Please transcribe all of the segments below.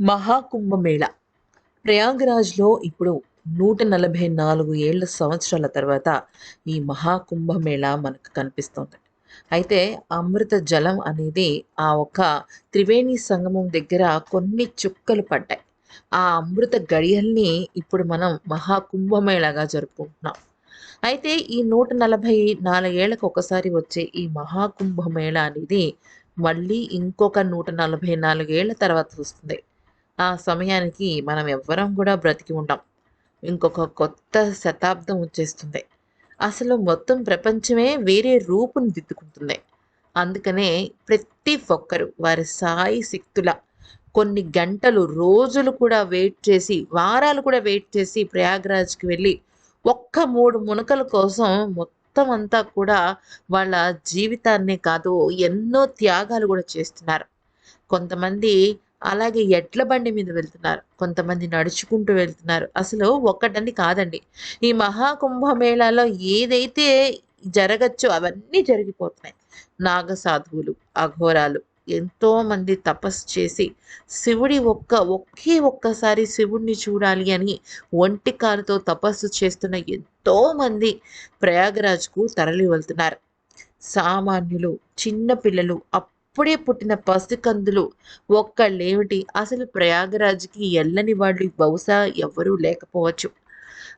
మహాకుంభమేళ. ప్రయాగరాజ్లో ఇప్పుడు నూట నలభై నాలుగు ఏళ్ళ సంవత్సరాల తర్వాత ఈ మహాకుంభమేళ మనకు కనిపిస్తుంది. అయితే అమృత జలం అనేది ఆ ఒక త్రివేణి సంగమం దగ్గర కొన్ని చుక్కలు పడ్డాయి. ఆ అమృత గడియల్ని ఇప్పుడు మనం మహాకుంభమేళగా జరుపుకుంటున్నాం. అయితే ఈ నూట నలభై నాలుగేళ్ళకు ఒకసారి వచ్చే ఈ మహాకుంభమేళ అనేది మళ్ళీ ఇంకొక నూట నలభై నాలుగేళ్ళ తర్వాత వస్తుంది. ఆ సమయానికి మనం ఎవ్వరం కూడా బ్రతికి ఉంటాం ఇంకొక కొత్త శతాబ్దం వచ్చేస్తుంది. అసలు మొత్తం ప్రపంచమే వేరే రూపును దిద్దుకుంటుంది. అందుకనే ప్రతి ఒక్కరు వారి సాయి శక్తుల కొన్ని గంటలు రోజులు కూడా వెయిట్ చేసి వారాలు కూడా వెయిట్ చేసి ప్రయాగ్రాజ్కి వెళ్ళి ఒక్క మూడు మునకల కోసం మొత్తం అంతా కూడా వాళ్ళ జీవితాన్నే కాదు ఎన్నో త్యాగాలు కూడా చేస్తున్నారు. కొంతమంది అలాగే ఎడ్ల బండి మీద వెళ్తున్నారు. కొంతమంది నడుచుకుంటూ వెళ్తున్నారు. అసలు ఒక్కటని కాదండి. ఈ మహాకుంభమేళాలో ఏదైతే జరగచ్చో అవన్నీ జరిగిపోతున్నాయి. నాగ సాధువులు అఘోరాలు ఎంతో మంది తపస్సు చేసి శివుడి ఒక్క ఒకే ఒక్కసారి శివుడిని చూడాలి అని ఒంటి కాలుతో తపస్సు చేస్తున్న ఎంతో మంది ప్రయాగరాజ్కు తరలి వెళ్తున్నారు సామాన్యులు చిన్న పిల్లలు అప్పుడే పుట్టిన పసికందులు ఒక్కళ్ళేమిటి? అసలు ప్రయాగరాజ్కి ఎల్లని వాళ్ళు బహుశా ఎవరూ లేకపోవచ్చు.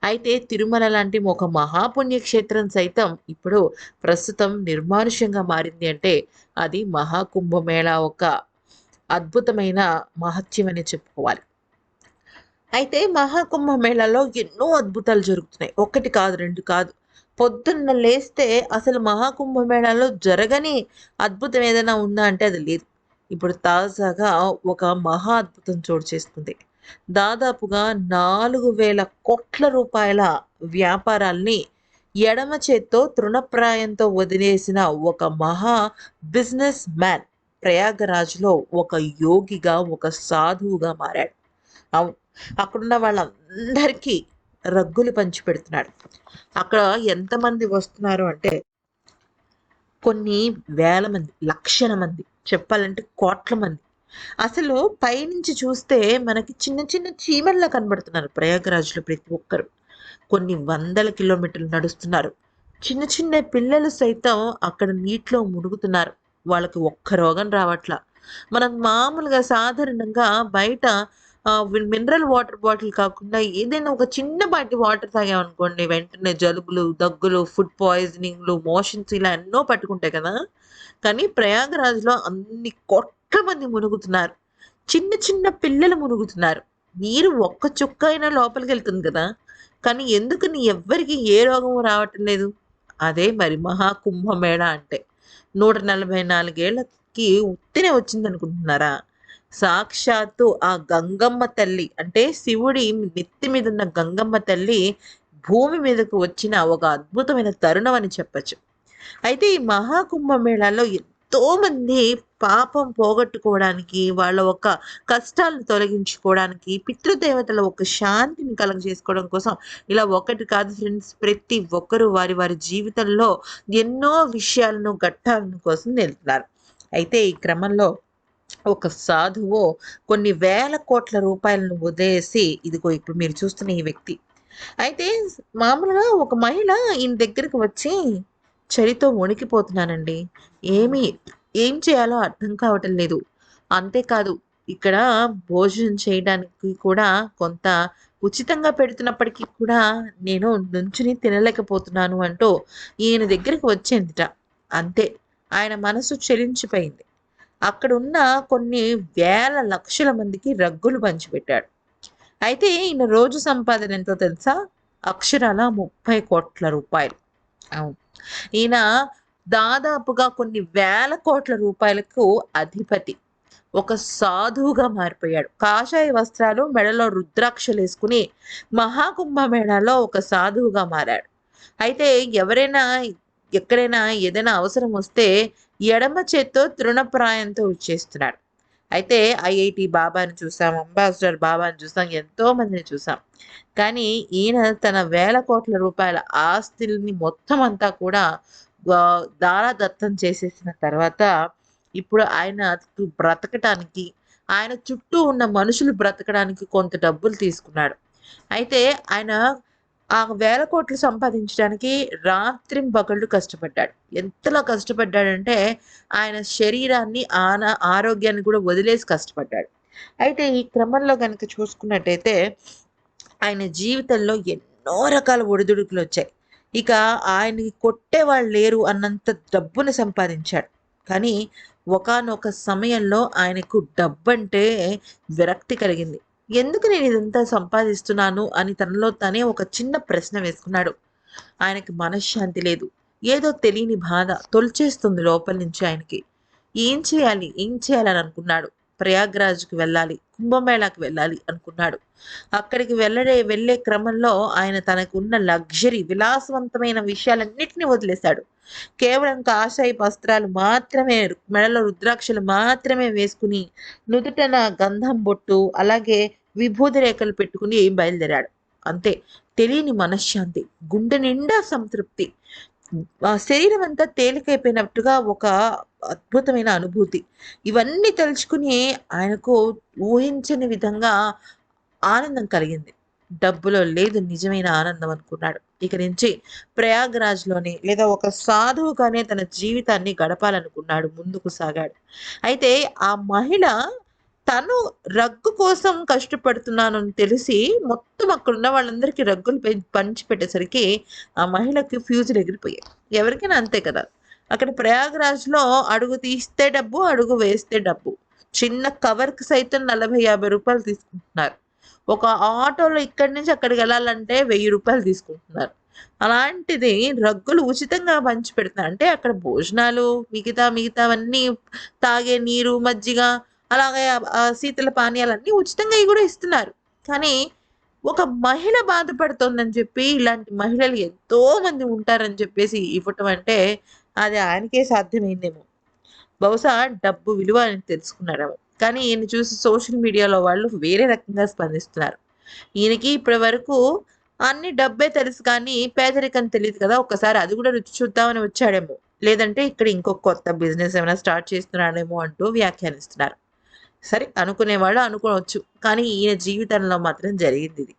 అయితే తిరుమల లాంటి ఒక మహాపుణ్యక్షేత్రం సైతం ఇప్పుడు ప్రస్తుతం నిర్మానుష్యంగా మారింది అంటే అది మహాకుంభమేళా ఒక అద్భుతమైన మహత్యమని అని చెప్పుకోవాలి. అయితే మహాకుంభమేళాలో ఎన్నో అద్భుతాలు జరుగుతున్నాయి. ఒకటి కాదు రెండు కాదు. పొద్దున్న లేస్తే అసలు మహాకుంభమేళాలో జరగని అద్భుతం ఏదైనా ఉందా అంటే అది లేదు. ఇప్పుడు తాజాగా ఒక మహా అద్భుతం చోటు చేసుకుంది. దాదాపుగా నాలుగు వేల కోట్ల రూపాయల వ్యాపారాల్ని ఎడమ చేత్తో తృణప్రాయంతో వదిలేసిన ఒక మహా బిజినెస్ మ్యాన్ ప్రయాగరాజ్లో ఒక యోగిగా ఒక సాధువుగా మారాడు. అవును అక్కడున్న వాళ్ళందరికీ రగ్గులు పంచి పెడుతున్నాడు. అక్కడ ఎంతమంది వస్తున్నారు అంటే కొన్ని వేల మంది లక్షల మంది చెప్పాలంటే కోట్ల మంది. అసలు పైనుంచి చూస్తే మనకి చిన్న చిన్న చీమల్లా కనబడుతున్నారు ప్రయాగరాజ్లో ప్రతి ఒక్కరు. కొన్ని వందల కిలోమీటర్లు నడుస్తున్నారు. చిన్న చిన్న పిల్లలు సైతం అక్కడ నీటిలో మునుగుతున్నారు. వాళ్ళకి ఒక్క రోగం రావట్లా. మనం మామూలుగా సాధారణంగా బయట మినరల్ వాటర్ బాటిల్ కాకుండా ఏదైనా ఒక చిన్నపాటి వాటర్ తాగామనుకోండి వెంటనే జలుబులు దగ్గులు ఫుడ్ పాయిజనింగ్లు మోషన్స్ ఇలా ఎన్నో పట్టుకుంటాయి కదా. కానీ ప్రయాగరాజ్లో అన్ని కోట్ల మంది మునుగుతున్నారు. చిన్న చిన్న పిల్లలు మునుగుతున్నారు. నీరు ఒక్క చుక్క అయినా లోపలికి వెళ్తుంది కదా. కానీ ఎందుకు నీ ఎవ్వరికి ఏ రోగం రావటం లేదు. అదే మరి మహాకుంభమేళ అంటే. నూట నలభై నాలుగేళ్ళకి ఉత్తినే వచ్చింది అనుకుంటున్నారా సాక్షాత్తు ఆ గంగమ్మ తల్లి అంటే శివుడి నెత్తి మీద ఉన్న గంగమ్మ తల్లి భూమి మీదకు వచ్చిన ఒక అద్భుతమైన తరుణం అని చెప్పచ్చు. అయితే ఈ మహాకుంభమేళాలో ఎంతో మంది పాపం పోగొట్టుకోవడానికి వాళ్ళ ఒక కష్టాలను తొలగించుకోవడానికి పితృదేవతల ఒక శాంతిని కలగ చేసుకోవడం కోసం ఇలా ఒకటి కాదు ఫ్రెండ్స్ ప్రతి ఒక్కరూ వారి వారి జీవితంలో ఎన్నో విషయాలను ఘట్టాలను కోసం వెళ్తున్నారు. అయితే ఈ క్రమంలో ఒక సాధువు కొన్ని వేల కోట్ల రూపాయలను వదిలేసి ఇదిగో ఇప్పుడు మీరు చూస్తున్న ఈ వ్యక్తి. అయితే మామూలుగా ఒక మహిళ ఈయన దగ్గరికి వచ్చి చలితో వణికిపోతున్నానండి. ఏమి ఏం చేయాలో అర్థం కావటం లేదు. అంతేకాదు ఇక్కడ భోజనం చేయడానికి కూడా కొంత ఉచితంగా పెడుతున్నప్పటికీ కూడా నేను నుంచుని తినలేకపోతున్నాను అంటూ ఈయన దగ్గరికి వచ్చేందిట. అంతే ఆయన మనసు చెలించిపోయింది. అక్కడున్న కొన్ని వేల లక్షల మందికి రగ్గులు పంచిపెట్టాడు. అయితే ఈయన రోజు సంపాదన ఎంతో తెలుసా? అక్షరాల ముప్పై కోట్ల రూపాయలు. అవును. ఈయన దాదాపుగా కొన్ని వేల కోట్ల రూపాయలకు అధిపతి. ఒక సాధువుగా మారిపోయాడు. కాషాయ వస్త్రాలు మెడలో రుద్రాక్షలు వేసుకుని మహాకుంభమేళాలో ఒక సాధువుగా మారాడు. అయితే ఎవరైనా ఎక్కడైనా ఏదైనా అవసరం వస్తే ఎడమ చేత్తో తృణప్రాయంతో వచ్చేస్తున్నాడు అయితే ఐఐటి బాబాని చూసాం అంబాసిడర్ బాబాని చూసాం ఎంతో మందిని చూసాం కానీ ఈయన తన వేల కోట్ల రూపాయల ఆస్తిని మొత్తం అంతా కూడా దారాదత్తం చేసేసిన తర్వాత ఇప్పుడు ఆయన బ్రతకటానికి ఆయన చుట్టూ ఉన్న మనుషులు బ్రతకడానికి కొంత డబ్బులు తీసుకున్నాడు. అయితే ఆయన ఆ వేల కోట్లు సంపాదించడానికి రాత్రింబగళ్ళు కష్టపడ్డాడు. ఎంతలా కష్టపడ్డాడంటే ఆయన శరీరాన్ని, ఆన ఆరోగ్యాన్ని కూడా వదిలేసి కష్టపడ్డాడు. అయితే ఈ క్రమంలో కనుక చూసుకున్నట్టయితే ఆయన జీవితంలో ఎన్నో రకాల ఒడిదుడుకులు వచ్చాయి ఇక ఆయన్ని కొట్టేవాళ్ళు లేరు అన్నంత డబ్బును సంపాదించాడు. కానీ ఒకానొక సమయంలో ఆయనకు డబ్బంటే విరక్తి కలిగింది. ఎందుకు నేను ఇదంతా సంపాదిస్తున్నాను అని తనలో తనే ఒక చిన్న ప్రశ్న వేసుకున్నాడు. ఆయనకి మనశ్శాంతి లేదు. ఏదో తెలియని బాధ తొలిచేస్తుంది లోపల నుంచి ఆయనకి. ఏం చేయాలి? ఏం చేయాలని అనుకున్నాడు. ప్రయాగ్‌రాజ్‌కి వెళ్ళాలి. కుంభమేళాకి వెళ్ళాలి అనుకున్నాడు. అక్కడికి వెళ్ళడే వెళ్ళే క్రమంలో ఆయన తనకున్న లగ్జరీ విలాసవంతమైన విషయాలన్నిటిని వదిలేశాడు. కేవలం కాషాయి వస్త్రాలు మాత్రమే మెడలో రుద్రాక్షలు మాత్రమే వేసుకుని నుదుటన గంధం బొట్టు, అలాగే విభూతి రేఖలు పెట్టుకుని బయలుదేరాడు. అంతే. తెలియని మనశ్శాంతి. గుండె నిండా సంతృప్తి. శరీరం అంతా తేలికైపోయినట్టుగా ఒక అద్భుతమైన అనుభూతి. ఇవన్నీ తలుచుకుని ఆయనకు ఊహించని విధంగా ఆనందం కలిగింది. డబ్బులో లేదు నిజమైన ఆనందం అనుకున్నాడు. ఇక నుంచి ప్రయాగ్‌రాజ్‌లోనే లేదా ఒక సాధువుగానే తన జీవితాన్ని గడపాలనుకున్నాడు. ముందుకు సాగాడు. అయితే ఆ మహిళ తను రగ్గు కోసం కష్టపడుతున్నానని తెలిసి మొత్తం అక్కడ ఉన్న వాళ్ళందరికీ రగ్గులు పంచి పంచిపెట్టేసరికి ఆ మహిళకి ఫ్యూజులు ఎగిరిపోయాయి. ఎవరికైనా అంతే కదా! అక్కడ ప్రయాగరాజ్లో అడుగు తీస్తే డబ్బు, అడుగు వేస్తే డబ్బు. చిన్న కవర్‌కి సైతం నలభై యాభై రూపాయలు తీసుకుంటున్నారు. ఒక ఆటోలో ఇక్కడి నుంచి అక్కడికి వెళ్ళాలంటే వెయ్యి రూపాయలు తీసుకుంటున్నారు. అలాంటిది రగ్గులు ఉచితంగా పంచిపెడుతున్నారు. అంటే అక్కడ భోజనాలు, మిగతా మిగతావన్నీ తాగే నీరు, మజ్జిగ అలాగే శీతల పానీయాలన్నీ ఉచితంగా కూడా ఇస్తున్నారు. కానీ ఒక మహిళ బాధపడుతోందని చెప్పి ఇలాంటి మహిళలు ఎంతో మంది ఉంటారని చెప్పేసి ఇవ్వటం అంటే అది ఆయనకే సాధ్యమైందేమో. బహుశా డబ్బు విలువ అని తెలుసుకున్నాడేమో. కానీ ఈయన చూసి సోషల్ మీడియాలో వాళ్ళు వేరే రకంగా స్పందిస్తున్నారు. ఈయనకి ఇప్పటి వరకు అన్ని డబ్బే తెలుసు కానీ పేదరికం తెలియదు కదా! ఒక్కసారి అది కూడా రుచి చూద్దామని వచ్చాడేమో. లేదంటే ఇక్కడ ఇంకో కొత్త బిజినెస్ ఏమైనా స్టార్ట్ చేస్తున్నాడేమో అంటూ వ్యాఖ్యానిస్తున్నారు. సరే అనుకునేవాడు అనుకోవచ్చు. కానీ ఈయన జీవితంలో మాత్రం జరిగింది ఇది